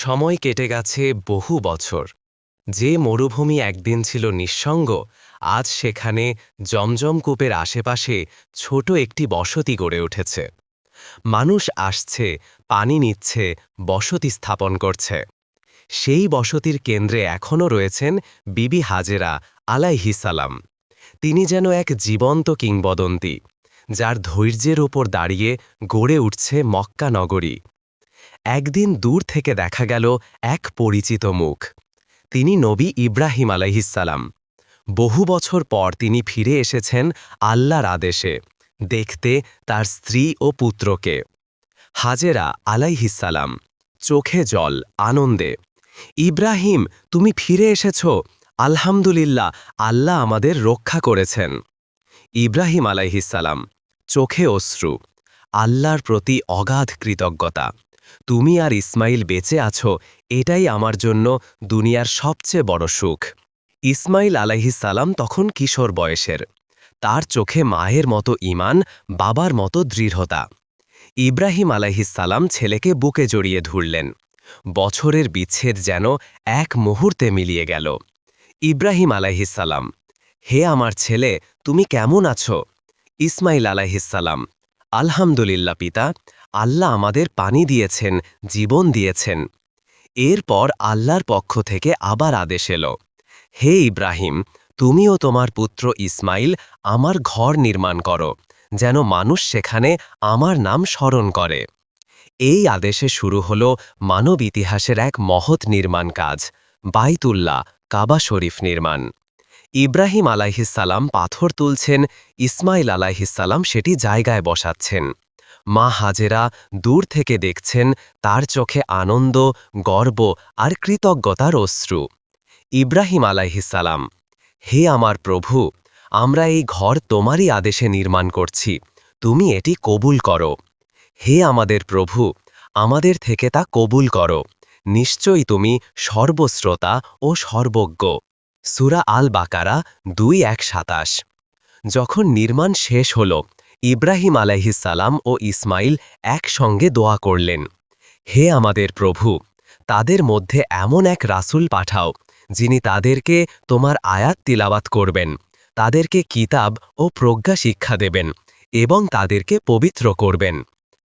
সময় কেটে গেছে বহু বছর। যে মরুভূমি একদিন ছিল নিঃসঙ্গ, আজ সেখানে জমজম কূপের আশেপাশে ছোট একটি বসতি গড়ে উঠেছে। মানুষ আসছে, পানি নিচ্ছে, বসতি স্থাপন করছে। সেই বসতির কেন্দ্রে এখনও রয়েছেন বিবি হাজেরা আলাইহিসালাম। তিনি যেন এক জীবন্ত কিংবদন্তি, যার ধৈর্যের ওপর দাঁড়িয়ে গড়ে উঠছে মক্কা নগরী। একদিন দূর থেকে দেখা গেল এক পরিচিত মুখ। তিনি নবী ইব্রাহিম আলাইহিসালাম বহু বছর পর তিনি ফিরে এসেছেন আল্লাহর আদেশে, দেখতে তার স্ত্রী ও পুত্রকে। হাজেরা আলাইহিসালাম চোখে জল, আনন্দে, ইব্রাহিম, তুমি ফিরে এসেছ? আলহামদুলিল্লাহ, আল্লাহ আমাদের রক্ষা করেছেন। ইব্রাহিম আলাইহিসালাম চোখে অশ্রু, আল্লাহর প্রতি অগাধ কৃতজ্ঞতা। তুমি আর ইসমাইল বেঁচে আছো, এটাই আমার জন্য দুনিয়ার সবচেয়ে বড় সুখ। ইসমাইল আলাইহিসালাম তখন কিশোর বয়সের। তার চোখে মায়ের মতো ইমান বাবার মতো দৃঢ়তা। ইব্রাহিম আলাইহিসালাম ছেলেকে বুকে জড়িয়ে ধরলেন। বছরের বিচ্ছেদ যেন এক মুহূর্তে মিলিয়ে গেল। ইব্রাহিম আলাইহিসালাম হে আমার ছেলে, তুমি কেমন আছো? ইসমাইল আলাইহিসালাম আলহামদুলিল্লাহ পিতা আল্লাহ আমাদের পানি দিয়েছেন, জীবন দিয়েছেন। এরপর আল্লাহর পক্ষ থেকে আবার আদেশ এলো। হে ইব্রাহিম, তুমিও তোমার পুত্র ইসমাইল আমার ঘর নির্মাণ করো, যেন মানুষ সেখানে আমার নাম স্মরণ করে। এই আদেশে শুরু হল মানব ইতিহাসের এক মহৎ নির্মাণ কাজ, বাইতুল্লাহ, কাবা শরীফ নির্মাণ। ইব্রাহিম আলাইহিসাল্লাম পাথর তুলছেন, ইসমাইল আলাইহিসাল্লাম সেটি জায়গায় বসাচ্ছেন। মা হাজেরা দূর থেকে দেখছেন তার চোখে আনন্দ, গর্ব আর কৃতজ্ঞতার অশ্রু। ইব্রাহিম আলাইহিসাল্লাম হে আমার প্রভু, আমরা এই ঘর তোমারই আদেশে নির্মাণ করছি, তুমি এটি কবুল করো। হে আমাদের প্রভু, আমাদের থেকে তা কবুল করো, নিশ্চয়ই তুমি সর্বশ্রোতা ও সর্বজ্ঞ। সুরা আল বাকারা দুই এক সাতাশ। যখন নির্মাণ শেষ হল ইব্রাহিম আলাইহিসালাম ও ইসমাইল একসঙ্গে দোয়া করলেন, হে আমাদের প্রভু, তাদের মধ্যে এমন এক রাসূল পাঠাও, যিনি তাদেরকে তোমার আয়াত তিলাবাত করবেন, তাদেরকে কিতাব ও প্রজ্ঞা শিক্ষা দেবেন এবং তাদেরকে পবিত্র করবেন।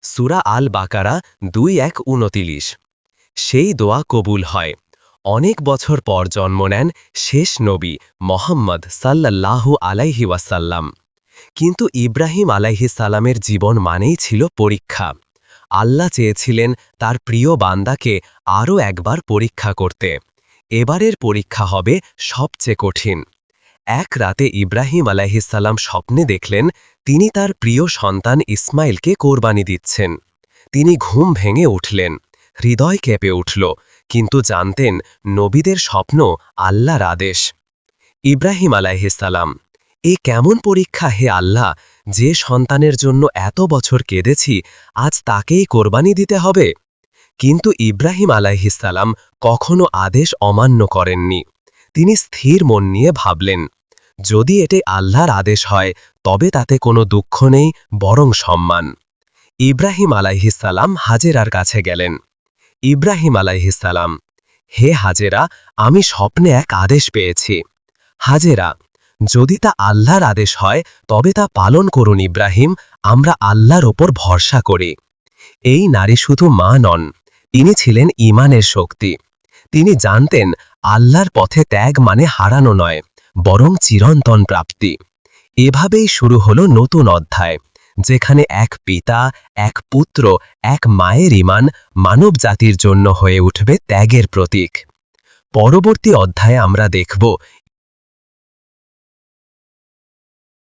সুরা আল বাকারা দুই এক উনতিরিশ। সেই দোয়া কবুল হয়। অনেক বছর পর জন্ম নেন শেষ নবী মোহাম্মদ সাল্লাল্লাহু আলাইহি ওয়াসাল্লাম। কিন্তু ইব্রাহিম সালামের জীবন মানেই ছিল পরীক্ষা। আল্লাহ চেয়েছিলেন তার প্রিয় বান্দাকে আরও একবার পরীক্ষা করতে। এবারের পরীক্ষা হবে সবচেয়ে কঠিন। এক রাতে ইব্রাহিম আলাইহিসাল্লাম স্বপ্নে দেখলেন, তিনি তার প্রিয় সন্তান ইসমাইলকে কোরবানি দিচ্ছেন। তিনি ঘুম ভেঙে উঠলেন, হৃদয় কেঁপে উঠল, কিন্তু জানতেন নবীদের স্বপ্ন আল্লাহর আদেশ। ইব্রাহিম আলাইহিসাল্লাম এ কেমন পরীক্ষা হে আল্লাহ? যে সন্তানের জন্য এত বছর কেঁদেছি, আজ তাকেই কোরবানি দিতে হবে। কিন্তু ইব্রাহিম আলাইহিসাল্লাম কখনো আদেশ অমান্য করেননি। তিনি স্থির মন নিয়ে ভাবলেন, যদি এটি আল্লাহর আদেশ হয়, তবে তাতে কোনো দুঃখ নেই, বরং সম্মান। ইব্রাহিম আলাইহিসাল্লাম হাজেরার কাছে গেলেন। ইব্রাহিম আলাইহিসাল্লাম হে হাজেরা, আমি স্বপ্নে এক আদেশ পেয়েছি। হাজেরা যদি তা আল্লাহর আদেশ হয়, তবে তা পালন করুন ইব্রাহিম, আমরা আল্লাহর ওপর ভরসা করি। এই নারী শুধু মা নন, তিনি ছিলেন ইমানের শক্তি। তিনি জানতেন, আল্লাহর পথে ত্যাগ মানে হারানো নয়, বরং চিরন্তন প্রাপ্তি। এভাবেই শুরু হলো নতুন অধ্যায়, যেখানে এক পিতা, এক পুত্র, এক মায়ের ইমান মানব জাতির জন্য হয়ে উঠবে ত্যাগের প্রতীক। পরবর্তী অধ্যায়ে আমরা দেখব